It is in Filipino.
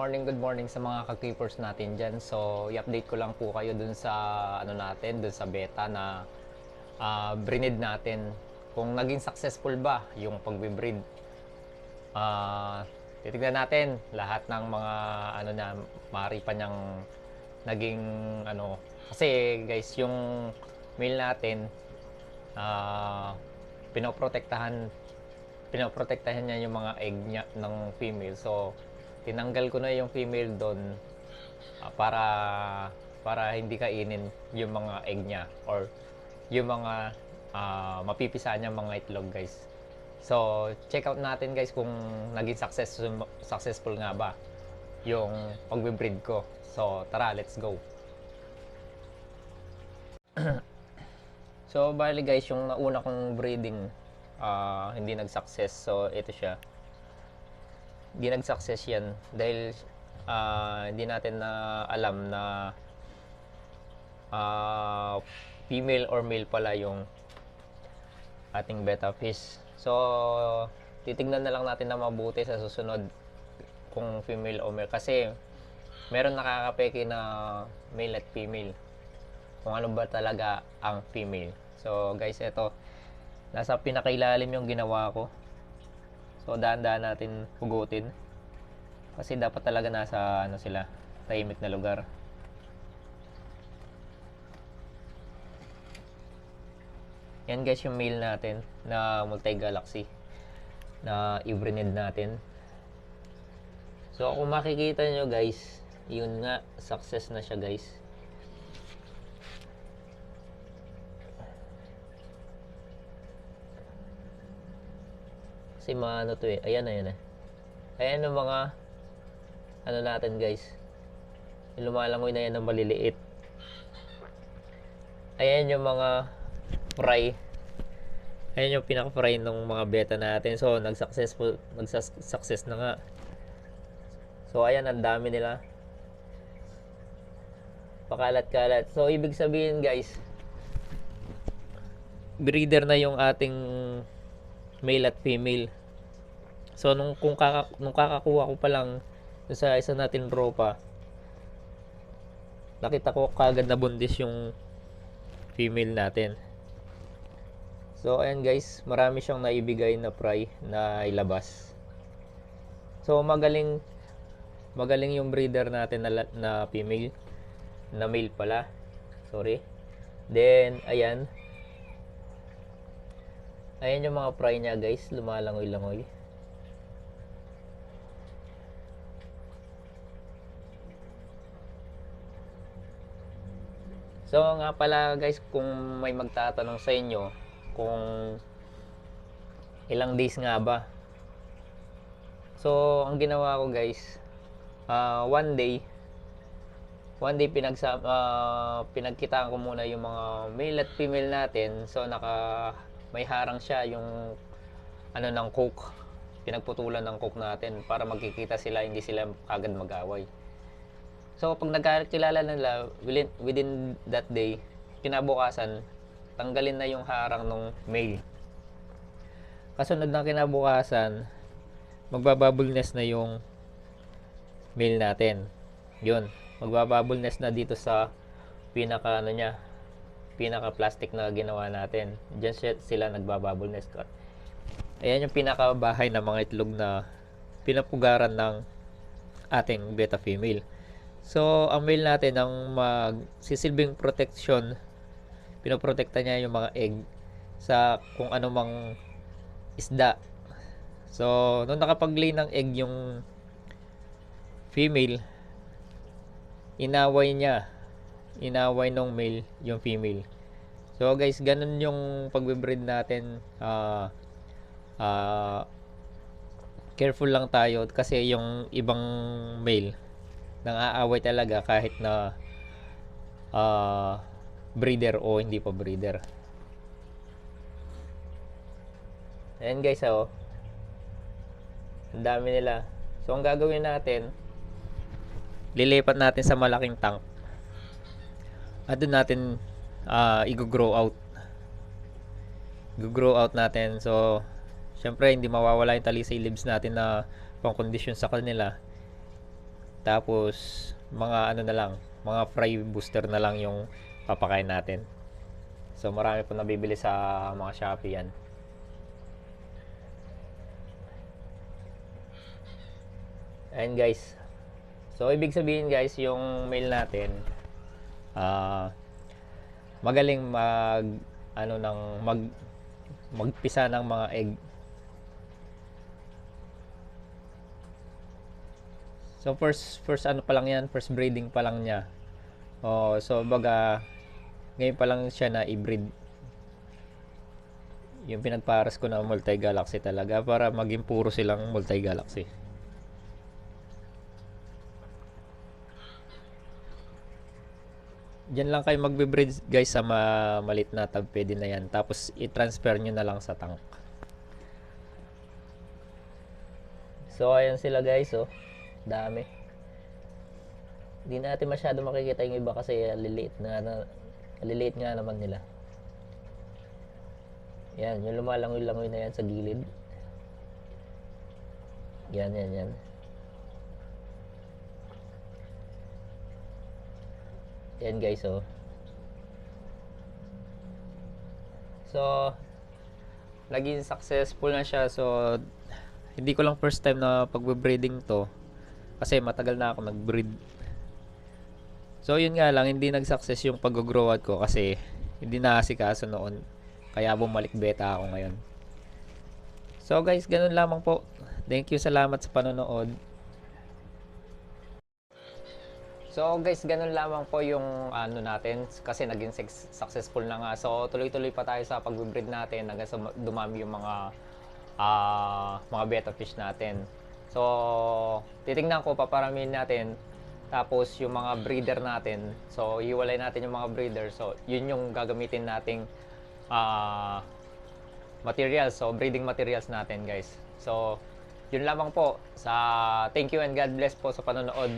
morning, good morning sa mga ka-keepers natin dyan. So, i-update ko lang po kayo dun sa, ano natin, dun sa beta na ah breed natin. Kung naging successful ba yung pagbe-breed. Ah, titignan natin lahat ng mga, ano na, mari pa niyang naging, ano, kasi guys, yung male natin, ah, pinoprotektahan pinoprotektahan niya yung mga egg niya ng female. So, tinanggal ko na yung female doon ah, para para hindi kainin yung mga egg niya or yung mga ah, mapipisa niya mga itlog, guys. So, check out natin guys kung naging successful successful nga ba yung pagbe-breed ko. So, tara, let's go. so, bali guys, yung nauna kong breeding ah, hindi nag-success. So, ito siya. Hindi nag-success yan dahil ah, hindi natin na alam na ah, female or male pala yung ating beta fish. So, titignan na lang natin na mabuti sa susunod kung female o male. Kasi, meron nakakapeke na male at female. Kung ano ba talaga ang female. So, guys, ito nasa pinakailalim yung ginawa ko. So dahan-dahan natin hugutin. Kasi dapat talaga nasa ano sila, tahimik na lugar. Yan guys yung mail natin na multi-galaxy na i-breed natin. So kung makikita nyo guys, yun nga, success na siya guys. Kasi mga ano to eh. Ayan na yan eh. Ayan yung mga ano natin guys. Lumalangoy na yan ng maliliit. Ayan yung mga fry. Ayan yung pinaka-fry ng mga beta natin. So, nag-successful, nag-success na nga. So, ayan, ang dami nila. Pakalat-kalat. So, ibig sabihin guys, breeder na yung ating male at female. So nung kung kaka, nung kakakuha ko pa lang sa isa natin ropa, nakita ko kagad na bundis yung female natin. So ayan guys, marami siyang naibigay na fry na ilabas. So magaling magaling yung breeder natin na, na female na male pala. Sorry. Then ayan, Ayan yung mga fry niya guys, lumalangoy-langoy. So nga pala guys, kung may magtatanong sa inyo kung ilang days nga ba. So ang ginawa ko guys, ah, one day one day pinagsa ah, pinagkitaan ko muna yung mga male at female natin. So naka may harang siya yung ano ng coke pinagputulan ng coke natin para magkikita sila hindi sila kagad mag-away so pag nagkakilala nila within, within that day kinabukasan tanggalin na yung harang ng male kasunod ng kinabukasan magbabubble nest na yung male natin yun magbabubble nest na dito sa pinaka ano niya pinaka plastic na ginawa natin. Diyan sila nagbabubble nest. Ayan yung pinaka bahay ng mga itlog na pinapugaran ng ating beta female. So, ang male natin ang magsisilbing protection, pinoprotekta niya yung mga egg sa kung ano mang isda. So, nung nakapag-lay ng egg yung female, inaway niya inaway nung male yung female. So guys, ganun yung pagbe-breed natin. Ah ah, careful lang tayo kasi yung ibang male nang aaway talaga kahit na ah breeder o hindi pa breeder. Ayan guys, oh. Ang dami nila. So, ang gagawin natin, lilipat natin sa malaking tank at doon natin uh, i-grow out i-grow out natin so syempre hindi mawawala yung talisay leaves natin na pang condition sa kanila Tapos, mga ano na lang, mga fry booster na lang yung papakain natin. So, marami po nabibili sa mga Shopee yan. Ayan guys. So, ibig sabihin guys, yung mail natin, ah, magaling mag, ano ng, mag, magpisa ng mga egg. So, first, first ano pa lang yan, first breeding pa lang niya. Oh, so, baga, ngayon pa lang siya na i-breed. Yung pinagparas ko na multi-galaxy talaga para maging puro silang multi-galaxy. Diyan lang kayo magbe-breed guys sa ma malit na tab pwede na yan. Tapos i-transfer nyo na lang sa tank. So ayan sila guys oh. Dami. Hindi natin masyado makikita yung iba kasi liliit na, na liliit nga naman nila. Yan, yung lumalangoy-langoy na yan sa gilid. Yan, yan, yan. Yan guys, oh. So, naging successful na siya. So, hindi ko lang first time na pagbe-breeding to. Kasi matagal na ako nag-breed. So, yun nga lang, hindi nag-success yung pag-grow out ko kasi hindi na asikaso noon. Kaya bumalik beta ako ngayon. So guys, ganun lamang po. Thank you, salamat sa panonood. So guys, ganun lamang po yung ano natin kasi naging successful na nga. So tuloy-tuloy pa tayo sa pag-breed natin hanggang sa dumami yung mga ah, mga beta fish natin. So titingnan ko paparamihin natin tapos yung mga breeder natin. So iwalay natin yung mga breeder. So yun yung gagamitin nating ah, materials. So breeding materials natin, guys. So yun lamang po sa thank you and God bless po sa panonood.